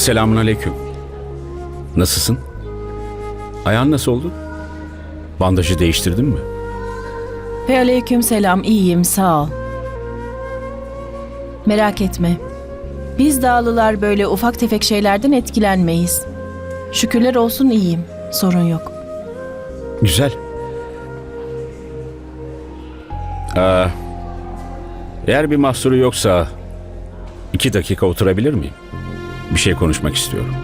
Selamun aleyküm. Nasılsın? Ayağın nasıl oldu? Bandajı değiştirdin mi? Ve aleyküm selam, iyiyim, sağ ol. Merak etme. Biz dağlılar böyle ufak tefek şeylerden etkilenmeyiz. Şükürler olsun iyiyim, sorun yok. Güzel. Aa, eğer bir mahsuru yoksa iki dakika oturabilir miyim? Bir şey konuşmak istiyorum.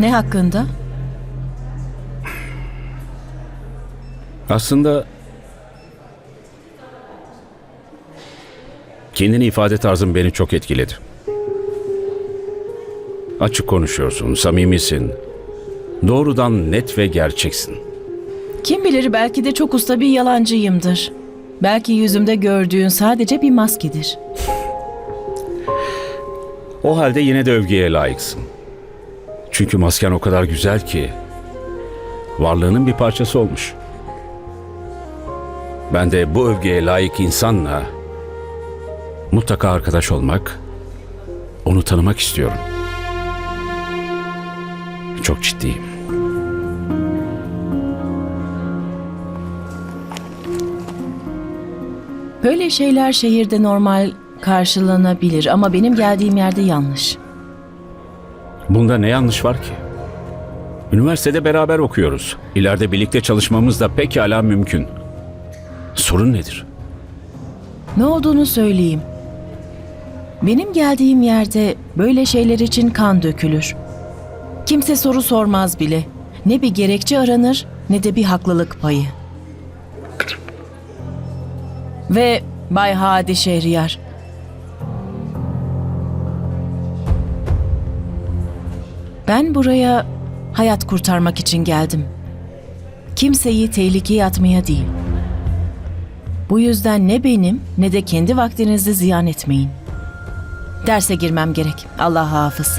Ne hakkında? Aslında kendini ifade tarzın beni çok etkiledi. Açık konuşuyorsun, samimisin. Doğrudan net ve gerçeksin. Kim bilir belki de çok usta bir yalancıyımdır. Belki yüzümde gördüğün sadece bir maskedir. O halde yine de övgüye layıksın. Çünkü masken o kadar güzel ki varlığının bir parçası olmuş. Ben de bu övgüye layık insanla mutlaka arkadaş olmak, onu tanımak istiyorum. Çok ciddiyim. Böyle şeyler şehirde normal karşılanabilir ama benim geldiğim yerde yanlış. Bunda ne yanlış var ki? Üniversitede beraber okuyoruz. İleride birlikte çalışmamız da pekala mümkün. Sorun nedir? Ne olduğunu söyleyeyim. Benim geldiğim yerde böyle şeyler için kan dökülür. Kimse soru sormaz bile. Ne bir gerekçe aranır ne de bir haklılık payı. Ve Bay Hadi Şehriyar. Ben buraya hayat kurtarmak için geldim. Kimseyi tehlikeye atmaya değil. Bu yüzden ne benim ne de kendi vaktinizi ziyan etmeyin. Derse girmem gerek. Allah hafız.